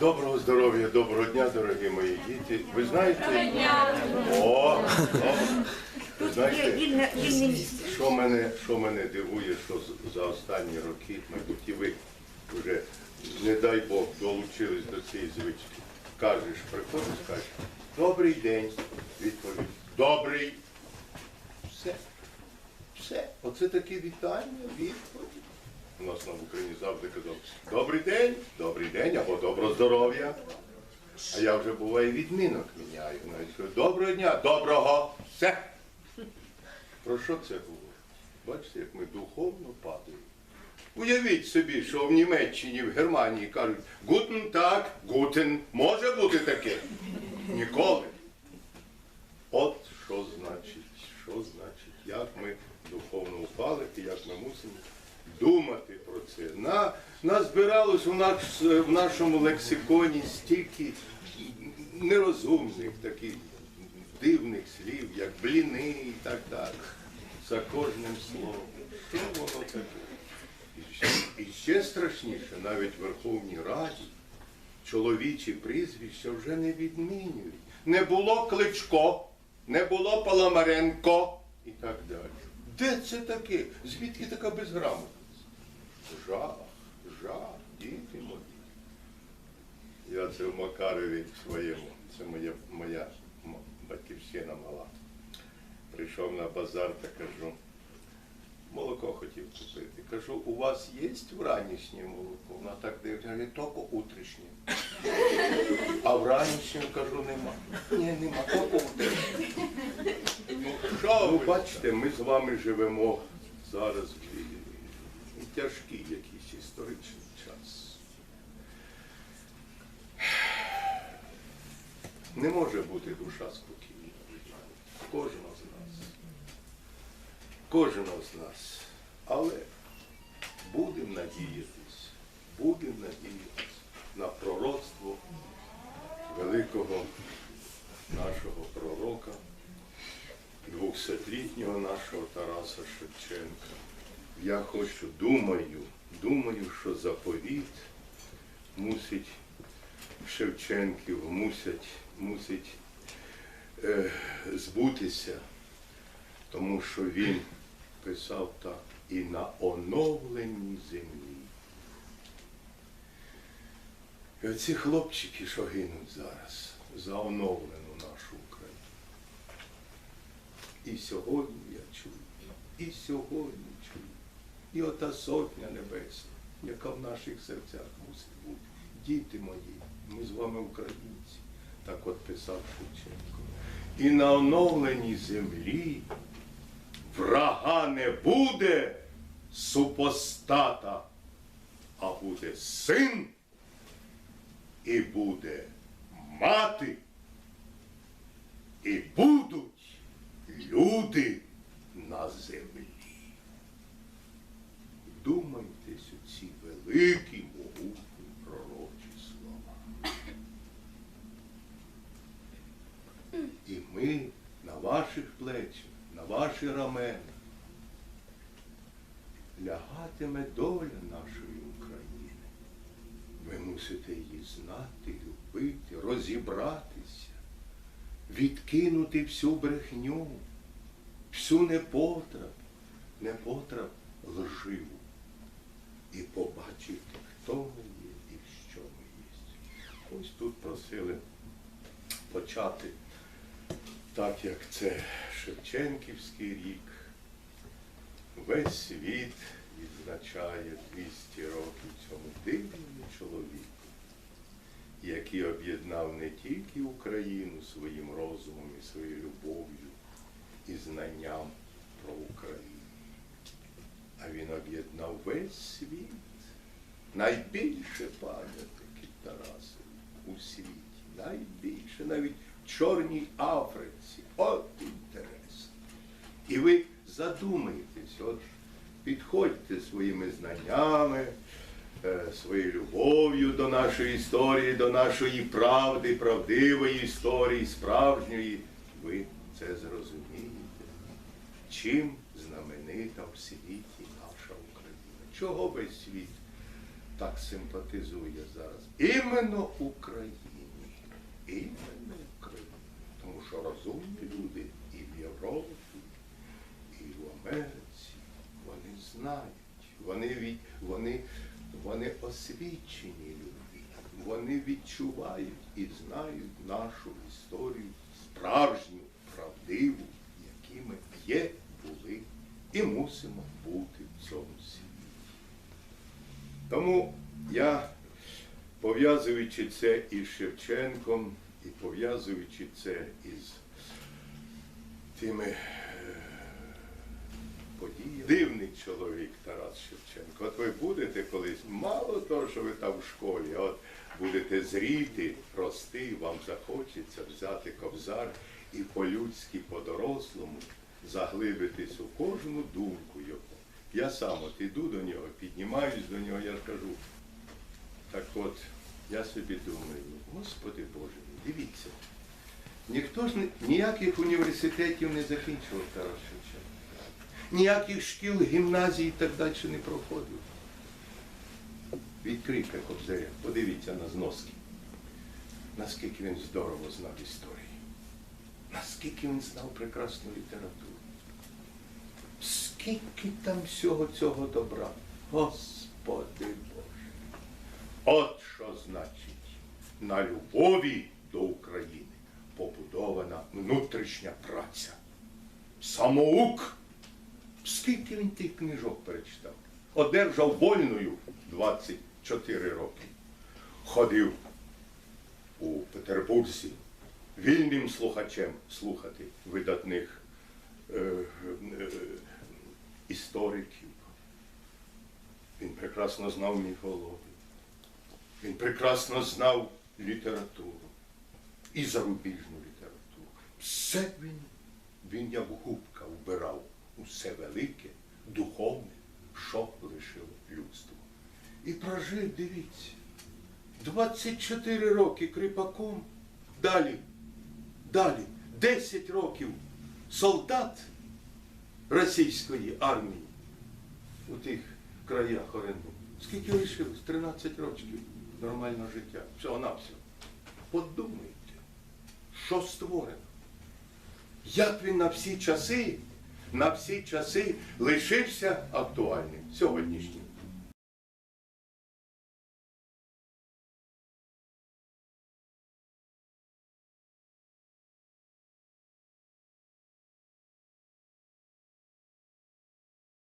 Доброго здоров'я, доброго дня, дорогі мої діти. Ви знаєте? О, о, ви знаєте, вільне, вільне місце. що мене, що мене дивує, що за останні роки, мабуть, і ви вже, не дай Бог, долучились до цієї звички. Кажеш, приходиш, кажеш, добрий день. Відповідь. Добрий. Все. Все. Оце таке вітання, відповідь. У нас на Україні завжди казав, добрий день, добрий день або доброго здоров'я. А я вже буває відмінок міняю. Навіть кажу, доброго дня, доброго, все. Про що це говорить? Бачите, як ми духовно падаємо. Уявіть собі, що в Німеччині, в Германії кажуть гутен так, гутен. Може бути таке? Ніколи. От що значить, що значить, як ми духовно упали і як ми мусимо думати про це. На, назбиралось у нас в нашому лексиконі стільки нерозумних таких дивних слів, як бліни і так далі. За кожним словом. Що воно таке? І ще- І ще страшніше, навіть в Верховній Раді чоловічі прізвища вже не відмінюють. Не було Кличко, не було Паламаренко і так далі. Де це таке? Звідки така безграмотність? Жах, жах, діти мої. Я це в Макарові своєму, це моя, моя батьківщина мала. Прийшов на базар та кажу, молоко хотів купити. Кажу, у вас є вранішнє молоко? Вона так дивиться, каже, тільки утрішнє. А вранішнє, кажу, нема. Ні, нема, тільки утрішнє. Ну, бачите, ми з вами живемо зараз в тяжкий якийсь історичний час. Не може бути душа спокійна. Кожного з нас. Кожного з нас. Але будемо надіятись, будемо надіятись на пророцтво великого нашого пророка, двохсотлітнього нашого Тараса Шевченка. Я хочу, думаю, думаю, що заповіт мусить Шевченків, мусять, мусить е, збутися, тому що він писав так і на оновленій землі. І оці хлопчики, що гинуть зараз за оновлену нашу. І сьогодні я чую, і сьогодні чую. І ота сотня небесна, яка в наших серцях мусить бути. Діти мої, ми з вами українці, так от писав Шевченко. І на оновленій землі врага не буде супостата, а буде син і буде мати, і будуть люди на землі. Вдумайтесь у ці великі, могутні пророчі слова. І ми на ваших плечах, на ваші рамена лягатиме доля нашої України. Ви мусите її знати, любити, розібратися, відкинути всю брехню, всю непотреб, непотреб лживу і побачити, хто ми є і що ми є. Ось тут просили почати так, як це Шевченківський рік. Весь світ відзначає 200 років цьому дивному чоловіку, який об'єднав не тільки Україну своїм розумом і своєю любов'ю і знанням про Україну, а він об'єднав весь світ. Найбільше пам'ятників Тарасові у світі, найбільше, навіть в Чорній Африці. От інтересно. І ви задумайтесь, от підходьте своїми знаннями, е, своєю любов'ю до нашої історії, до нашої правди, правдивої історії, справжньої. Ви це зрозумієте. Чим знаменита в світі наша Україна? Чого весь світ так симпатизує зараз? Іменно Україні. Іменно Україні. Тому що розумні люди і в Європі, і в Америці, вони знають, вони, вони, вони освічені люди, вони відчувають і знають нашу історію справжню, правдиву, якими є, і мусимо бути в цьому світі. Тому я, пов'язуючи це із Шевченком і пов'язуючи це із тими е, подіями, дивний чоловік Тарас Шевченко. От ви будете колись, мало того, що ви там в школі, от будете зріти, рости, вам захочеться взяти ковзар і по-людськи, по-дорослому заглибитись у кожну думку його. Я сам от іду до нього, піднімаюсь до нього, я ж кажу. Так от, я собі думаю, Господи Боже, дивіться, ніхто ж ніяких університетів не закінчував Тарас Шевченко. Ніяких шкіл, гімназій і так далі не проходив. Відкрийте кобзаря, подивіться на зноски. Наскільки він здорово знав історії. Наскільки він знав прекрасну літературу. Скільки там всього цього добра. Господи Боже. От що значить на любові до України побудована внутрішня праця. Самоук. Скільки він тих книжок перечитав? Одержав вольною 24 роки. Ходив у Петербурзі вільним слухачем слухати видатних е, е, істориків. Він прекрасно знав міфологію. Він прекрасно знав літературу і зарубіжну літературу. Все він, він як губка вбирав усе велике, духовне, що лишило людство. І прожив, дивіться, 24 роки кріпаком, далі, далі, 10 років солдат російської армії у тих краях оренду. Скільки лишилось? 13 років нормального життя. Всього на все. Подумайте, що створено. Як він на всі часи, на всі часи лишився актуальним сьогоднішнім.